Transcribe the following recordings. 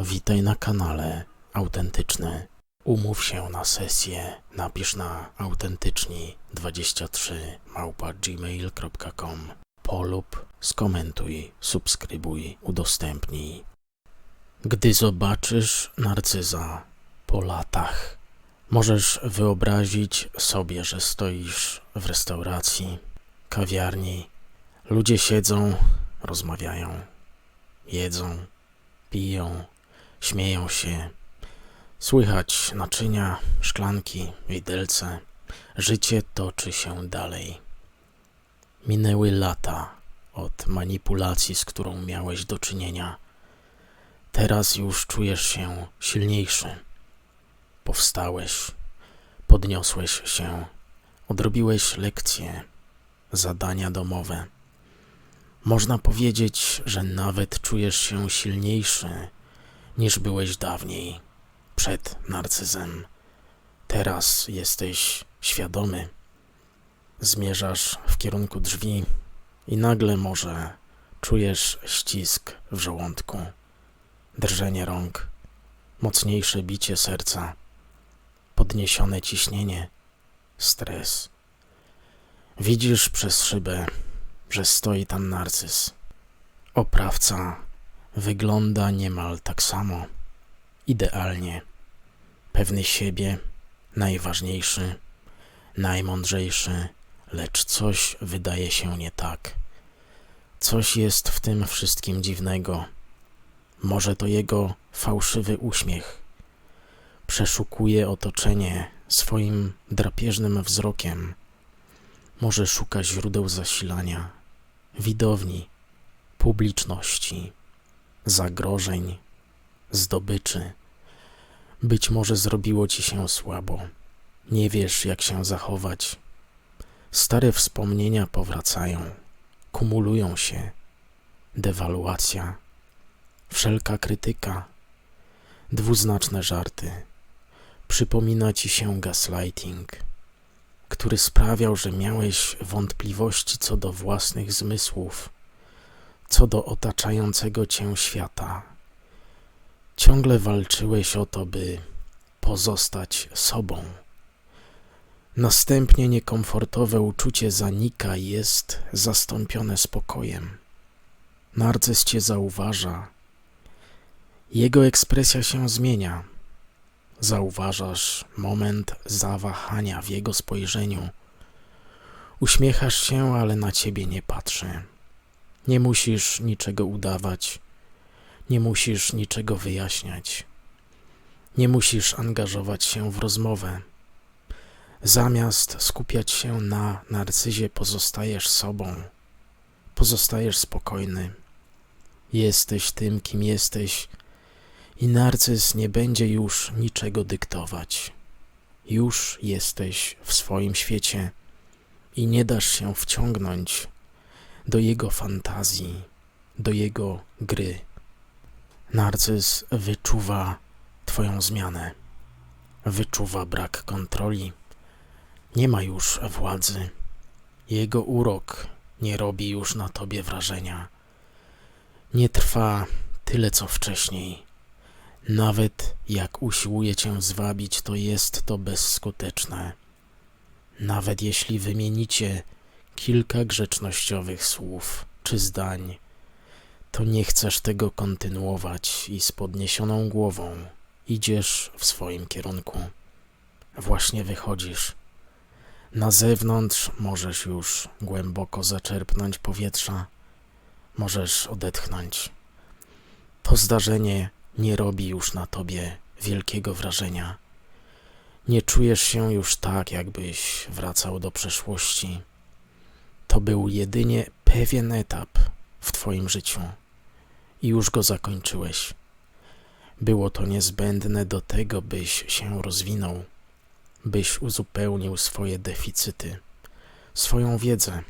Witaj na kanale Autentyczny. Umów się na sesję. Napisz na autentyczni23 małpa gmail.com Polub, skomentuj, subskrybuj, udostępnij. Gdy zobaczysz narcyza po latach, możesz wyobrazić sobie, że stoisz w restauracji, kawiarni. Ludzie siedzą, rozmawiają, jedzą, piją, śmieją się. Słychać naczynia, szklanki, widelce. Życie toczy się dalej. Minęły lata od manipulacji, z którą miałeś do czynienia. Teraz już czujesz się silniejszy. Powstałeś, podniosłeś się, odrobiłeś lekcje, zadania domowe. Można powiedzieć, że nawet czujesz się silniejszy niż byłeś dawniej, przed narcyzem. Teraz jesteś świadomy. Zmierzasz w kierunku drzwi i nagle może czujesz ścisk w żołądku, drżenie rąk, mocniejsze bicie serca, podniesione ciśnienie, stres. Widzisz przez szybę, że stoi tam narcyz. Oprawca wygląda niemal tak samo, idealnie, pewny siebie, najważniejszy, najmądrzejszy, lecz coś wydaje się nie tak. Coś jest w tym wszystkim dziwnego. Może to jego fałszywy uśmiech. Przeszukuje otoczenie swoim drapieżnym wzrokiem. Może szuka źródeł zasilania, widowni, publiczności, zagrożeń, zdobyczy. Być może zrobiło ci się słabo. Nie wiesz, jak się zachować. Stare wspomnienia powracają, kumulują się. Dewaluacja, wszelka krytyka, dwuznaczne żarty. Przypomina ci się gaslighting, który sprawiał, że miałeś wątpliwości co do własnych zmysłów, co do otaczającego cię świata. Ciągle walczyłeś o to, by pozostać sobą. Następnie niekomfortowe uczucie zanika i jest zastąpione spokojem. Narcyz cię zauważa. Jego ekspresja się zmienia. Zauważasz moment zawahania w jego spojrzeniu. Uśmiechasz się, ale na ciebie nie patrzy. Nie musisz niczego udawać. Nie musisz niczego wyjaśniać. Nie musisz angażować się w rozmowę. Zamiast skupiać się na narcyzie, pozostajesz sobą. Pozostajesz spokojny. Jesteś tym, kim jesteś, i narcyz nie będzie już niczego dyktować. Już jesteś w swoim świecie i nie dasz się wciągnąć do jego fantazji, do jego gry. Narcyz wyczuwa Twoją zmianę, wyczuwa brak kontroli, nie ma już władzy. Jego urok nie robi już na Tobie wrażenia. Nie trwa tyle co wcześniej. Nawet jak usiłuje Cię zwabić, to jest to bezskuteczne. Nawet jeśli wymienicie kilka grzecznościowych słów czy zdań, to nie chcesz tego kontynuować i z podniesioną głową idziesz w swoim kierunku. Właśnie wychodzisz. Na zewnątrz możesz już głęboko zaczerpnąć powietrza, możesz odetchnąć. To zdarzenie nie robi już na tobie wielkiego wrażenia. Nie czujesz się już tak, jakbyś wracał do przeszłości. To był jedynie pewien etap w twoim życiu i już go zakończyłeś. Było to niezbędne do tego, byś się rozwinął, byś uzupełnił swoje deficyty, swoją wiedzę.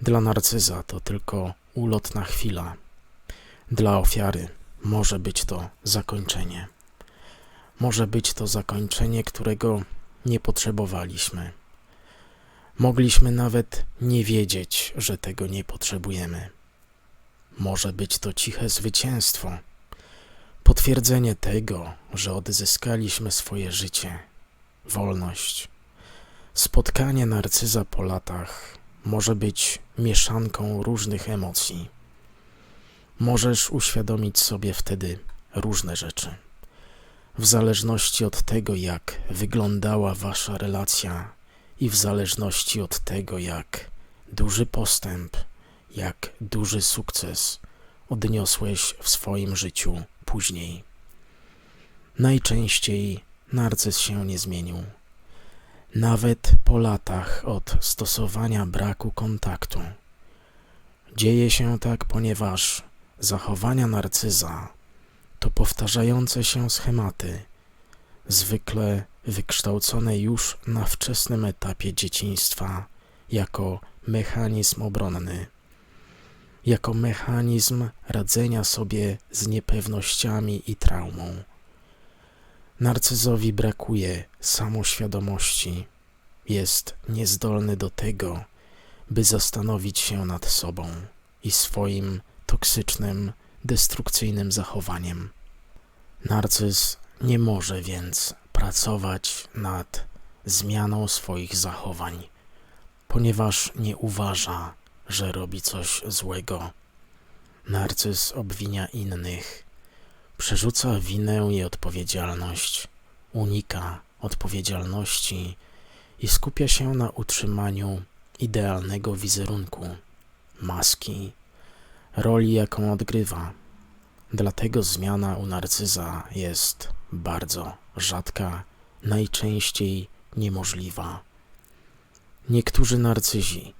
Dla narcyza to tylko ulotna chwila. Dla ofiary może być to zakończenie. Może być to zakończenie, którego nie potrzebowaliśmy. Mogliśmy nawet nie wiedzieć, że tego nie potrzebujemy. Może być to ciche zwycięstwo, Potwierdzenie tego, że odzyskaliśmy swoje życie, wolność. Spotkanie narcyza po latach może być mieszanką różnych emocji. Możesz uświadomić sobie wtedy różne rzeczy. W zależności od tego, jak wyglądała wasza relacja i w zależności od tego, jak duży postęp, jak duży sukces odniosłeś w swoim życiu później. Najczęściej narcyz się nie zmienił. Nawet po latach od stosowania braku kontaktu. Dzieje się tak, ponieważ zachowania narcyza to powtarzające się schematy, zwykle wykształcone już na wczesnym etapie dzieciństwa jako mechanizm obronny, jako mechanizm radzenia sobie z niepewnościami i traumą. Narcyzowi brakuje samoświadomości, jest niezdolny do tego, by zastanowić się nad sobą i swoim toksycznym, destrukcyjnym zachowaniem. Narcyz nie może więc pracować nad zmianą swoich zachowań, ponieważ nie uważa, że robi coś złego. Narcyz obwinia innych, przerzuca winę i odpowiedzialność, unika odpowiedzialności i skupia się na utrzymaniu idealnego wizerunku, maski, roli, jaką odgrywa. Dlatego zmiana u narcyza jest bardzo rzadka, najczęściej niemożliwa. Niektórzy narcyzi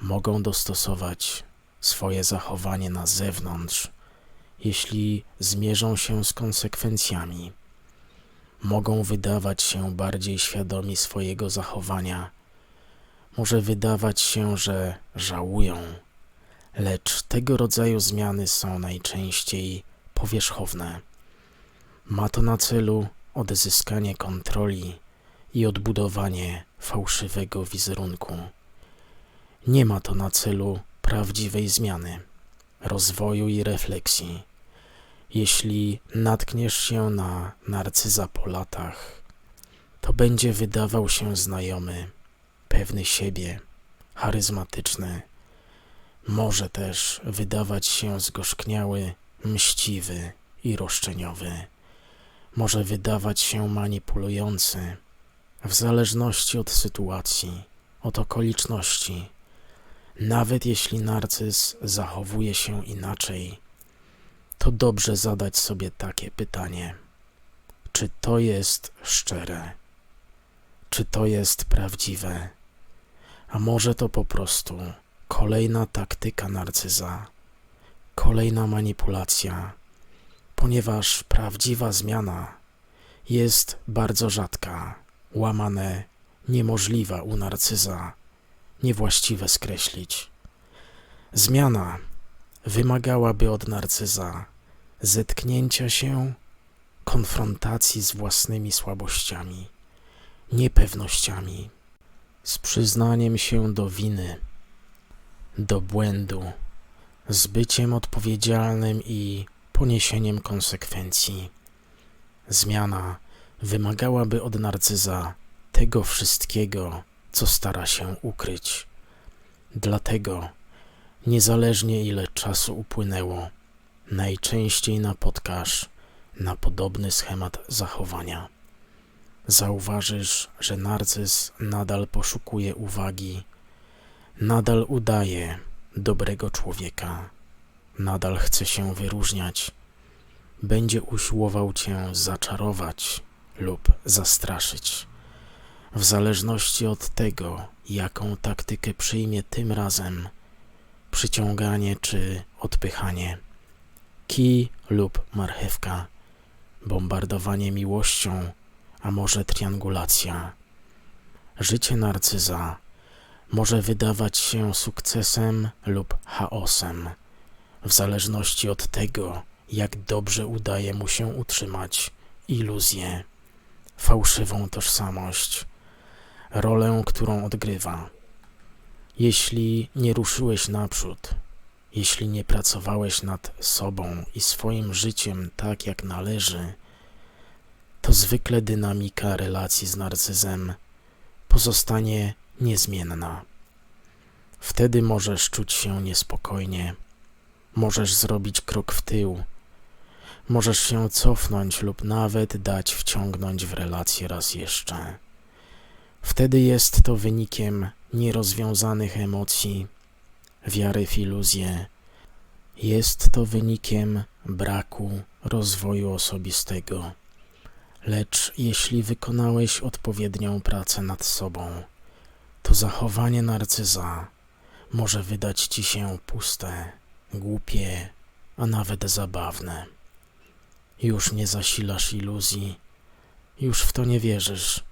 mogą dostosować swoje zachowanie na zewnątrz, jeśli zmierzą się z konsekwencjami. Mogą wydawać się bardziej świadomi swojego zachowania. Może wydawać się, że żałują, lecz tego rodzaju zmiany są najczęściej powierzchowne. Ma to na celu odzyskanie kontroli i odbudowanie fałszywego wizerunku. Nie ma to na celu prawdziwej zmiany, rozwoju i refleksji. Jeśli natkniesz się na narcyza po latach, to będzie wydawał się znajomy, pewny siebie, charyzmatyczny. Może też wydawać się zgorzkniały, mściwy i roszczeniowy. Może wydawać się manipulujący, w zależności od sytuacji, od okoliczności. Nawet jeśli narcyz zachowuje się inaczej, to dobrze zadać sobie takie pytanie: czy to jest szczere? Czy to jest prawdziwe? A może to po prostu kolejna taktyka narcyza, kolejna manipulacja, ponieważ prawdziwa zmiana jest bardzo rzadka, łamane, niemożliwa u narcyza, niewłaściwe skreślić. Zmiana wymagałaby od narcyza zetknięcia się, konfrontacji z własnymi słabościami, niepewnościami, z przyznaniem się do winy, do błędu, z byciem odpowiedzialnym i poniesieniem konsekwencji. Zmiana wymagałaby od narcyza tego wszystkiego, co stara się ukryć. Dlatego, niezależnie ile czasu upłynęło, najczęściej napotkasz na podobny schemat zachowania. Zauważysz, że narcyz nadal poszukuje uwagi, nadal udaje dobrego człowieka, nadal chce się wyróżniać, będzie usiłował cię zaczarować lub zastraszyć. W zależności od tego, jaką taktykę przyjmie tym razem, przyciąganie czy odpychanie, kij lub marchewka, bombardowanie miłością, a może triangulacja. Życie narcyza może wydawać się sukcesem lub chaosem, w zależności od tego, jak dobrze udaje mu się utrzymać iluzję, fałszywą tożsamość, rolę, którą odgrywa. Jeśli nie ruszyłeś naprzód, jeśli nie pracowałeś nad sobą i swoim życiem tak jak należy, to zwykle dynamika relacji z narcyzem pozostanie niezmienna. Wtedy możesz czuć się niespokojnie, możesz zrobić krok w tył, możesz się cofnąć lub nawet dać wciągnąć w relację raz jeszcze. Wtedy jest to wynikiem nierozwiązanych emocji, wiary w iluzję. Jest to wynikiem braku rozwoju osobistego. Lecz jeśli wykonałeś odpowiednią pracę nad sobą, to zachowanie narcyza może wydać ci się puste, głupie, a nawet zabawne. Już nie zasilasz iluzji, już w to nie wierzysz,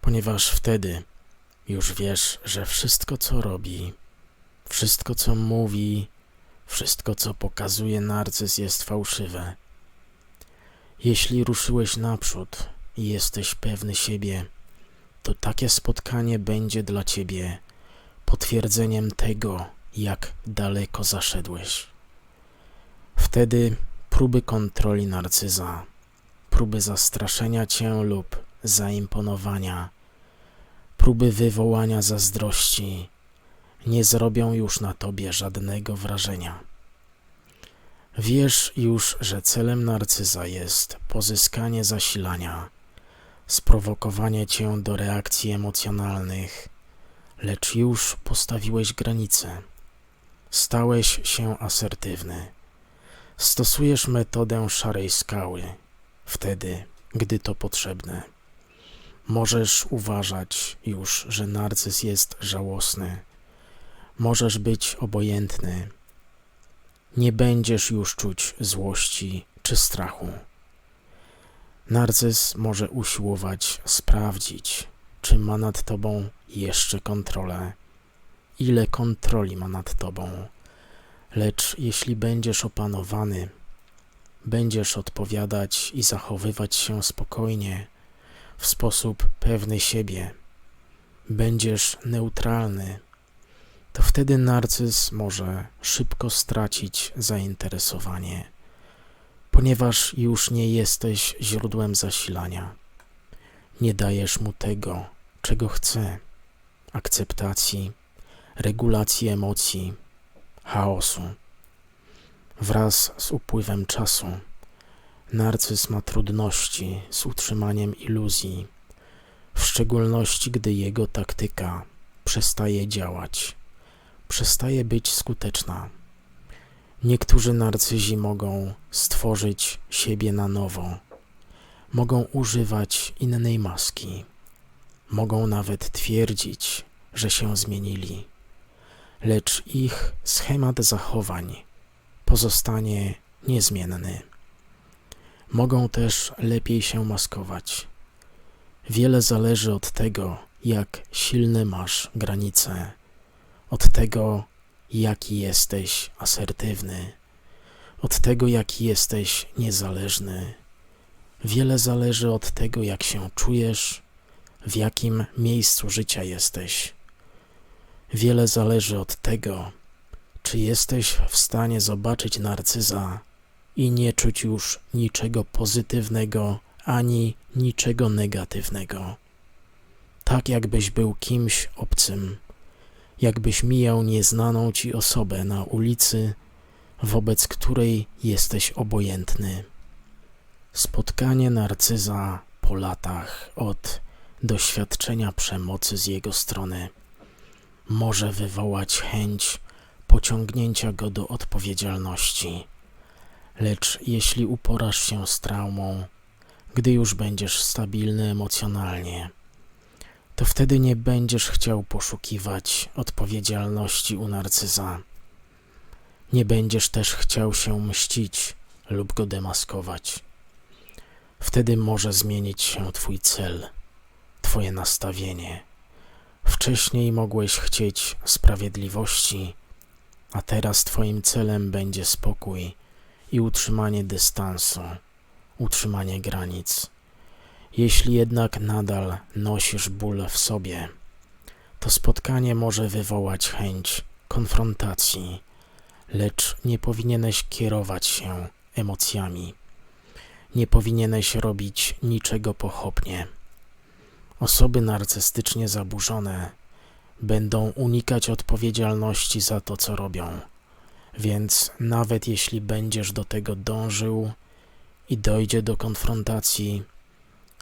ponieważ wtedy już wiesz, że wszystko co robi, wszystko co mówi, wszystko co pokazuje narcyz jest fałszywe. Jeśli ruszyłeś naprzód i jesteś pewny siebie, to takie spotkanie będzie dla ciebie potwierdzeniem tego, jak daleko zaszedłeś. Wtedy próby kontroli narcyza, próby zastraszenia cię lub zaimponowania, próby wywołania zazdrości nie zrobią już na tobie żadnego wrażenia. Wiesz już, że celem narcyza jest pozyskanie zasilania, sprowokowanie cię do reakcji emocjonalnych, lecz już postawiłeś granice. Stałeś się asertywny. Stosujesz metodę szarej skały, wtedy, gdy to potrzebne. Możesz uważać już, że narcyz jest żałosny. Możesz być obojętny. Nie będziesz już czuć złości czy strachu. Narcyz może usiłować sprawdzić, czy ma nad tobą jeszcze kontrolę, ile kontroli ma nad tobą. Lecz jeśli będziesz opanowany, będziesz odpowiadać i zachowywać się spokojnie, w sposób pewny siebie, będziesz neutralny, to wtedy narcyz może szybko stracić zainteresowanie, ponieważ już nie jesteś źródłem zasilania. Nie dajesz mu tego, czego chce akceptacji, regulacji emocji, chaosu. Wraz z upływem czasu narcyz ma trudności z utrzymaniem iluzji, w szczególności gdy jego taktyka przestaje działać, przestaje być skuteczna. Niektórzy narcyzi mogą stworzyć siebie na nowo, mogą używać innej maski, mogą nawet twierdzić, że się zmienili, lecz ich schemat zachowań pozostanie niezmienny. Mogą też lepiej się maskować. Wiele zależy od tego, jak silne masz granice, od tego, jaki jesteś asertywny, od tego, jaki jesteś niezależny. Wiele zależy od tego, jak się czujesz, w jakim miejscu życia jesteś. Wiele zależy od tego, czy jesteś w stanie zobaczyć narcyza i nie czuć już niczego pozytywnego ani niczego negatywnego. Tak jakbyś był kimś obcym, jakbyś mijał nieznaną ci osobę na ulicy, wobec której jesteś obojętny. Spotkanie narcyza po latach od doświadczenia przemocy z jego strony może wywołać chęć pociągnięcia go do odpowiedzialności. Lecz jeśli uporasz się z traumą, gdy już będziesz stabilny emocjonalnie, to wtedy nie będziesz chciał poszukiwać odpowiedzialności u narcyza. Nie będziesz też chciał się mścić lub go demaskować. Wtedy może zmienić się Twój cel, Twoje nastawienie. Wcześniej mogłeś chcieć sprawiedliwości, a teraz Twoim celem będzie spokój i utrzymanie dystansu, utrzymanie granic. Jeśli jednak nadal nosisz ból w sobie, to spotkanie może wywołać chęć konfrontacji, lecz nie powinieneś kierować się emocjami. Nie powinieneś robić niczego pochopnie. Osoby narcystycznie zaburzone będą unikać odpowiedzialności za to, co robią. Więc nawet jeśli będziesz do tego dążył i dojdzie do konfrontacji,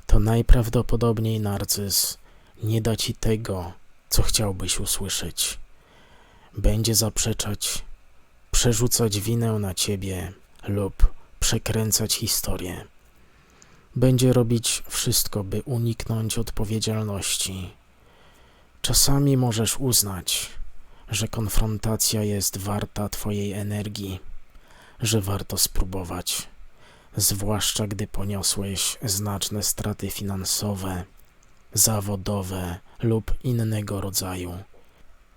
to najprawdopodobniej narcyz nie da ci tego, co chciałbyś usłyszeć. Będzie zaprzeczać, przerzucać winę na ciebie lub przekręcać historię. Będzie robić wszystko, by uniknąć odpowiedzialności. Czasami możesz uznać, że konfrontacja jest warta Twojej energii, że warto spróbować, zwłaszcza gdy poniosłeś znaczne straty finansowe, zawodowe lub innego rodzaju.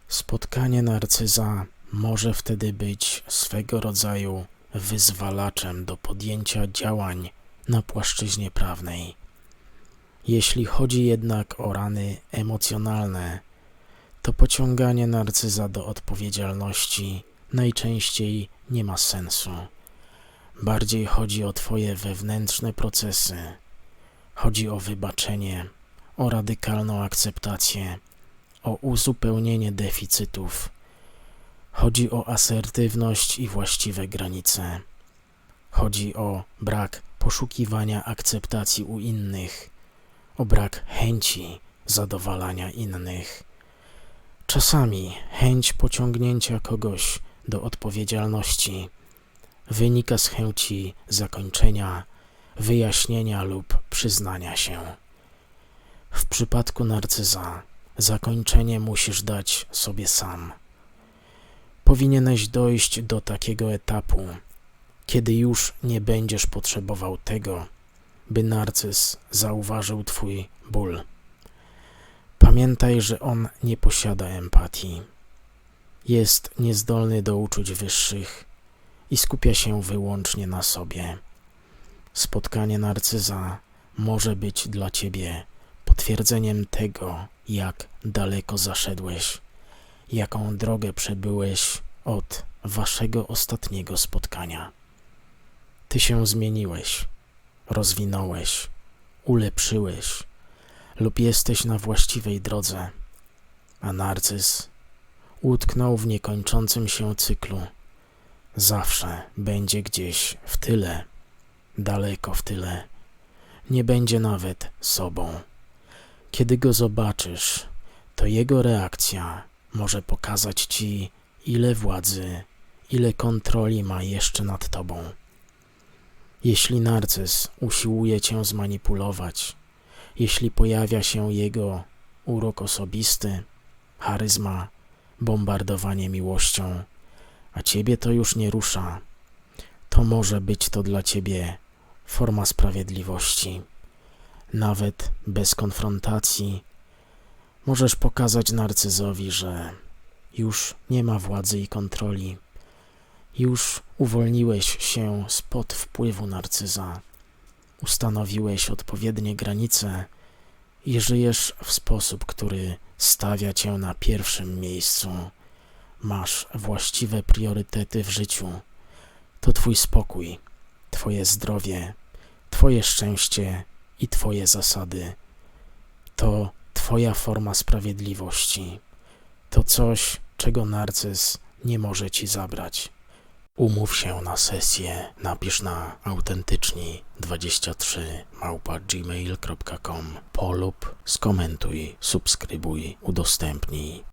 Spotkanie narcyza może wtedy być swego rodzaju wyzwalaczem do podjęcia działań na płaszczyźnie prawnej. Jeśli chodzi jednak o rany emocjonalne, to pociąganie narcyza do odpowiedzialności najczęściej nie ma sensu. Bardziej chodzi o Twoje wewnętrzne procesy. Chodzi o wybaczenie, o radykalną akceptację, o uzupełnienie deficytów. Chodzi o asertywność i właściwe granice. Chodzi o brak poszukiwania akceptacji u innych, o brak chęci zadowalania innych. Czasami chęć pociągnięcia kogoś do odpowiedzialności wynika z chęci zakończenia, wyjaśnienia lub przyznania się. W przypadku narcyza zakończenie musisz dać sobie sam. Powinieneś dojść do takiego etapu, kiedy już nie będziesz potrzebował tego, by narcyz zauważył Twój ból. Pamiętaj, że on nie posiada empatii. Jest niezdolny do uczuć wyższych i skupia się wyłącznie na sobie. Spotkanie narcyza może być dla Ciebie potwierdzeniem tego, jak daleko zaszedłeś, jaką drogę przebyłeś od Waszego ostatniego spotkania. Ty się zmieniłeś, rozwinąłeś, ulepszyłeś lub jesteś na właściwej drodze, a narcyz utknął w niekończącym się cyklu. Zawsze będzie gdzieś w tyle, daleko w tyle. Nie będzie nawet sobą. Kiedy go zobaczysz, to jego reakcja może pokazać ci, ile władzy, ile kontroli ma jeszcze nad tobą. Jeśli narcyz usiłuje cię zmanipulować, jeśli pojawia się jego urok osobisty, charyzma, bombardowanie miłością, a ciebie to już nie rusza, to może być to dla ciebie forma sprawiedliwości. Nawet bez konfrontacji możesz pokazać narcyzowi, że już nie ma władzy i kontroli. Już uwolniłeś się spod wpływu narcyza, ustanowiłeś odpowiednie granice i żyjesz w sposób, który stawia cię na pierwszym miejscu. Masz właściwe priorytety w życiu. To Twój spokój, Twoje zdrowie, Twoje szczęście i Twoje zasady. To Twoja forma sprawiedliwości. To coś, czego narcyz nie może Ci zabrać. Umów się na sesję, napisz na autentyczni23 małpa gmail.com polub, skomentuj, subskrybuj, udostępnij.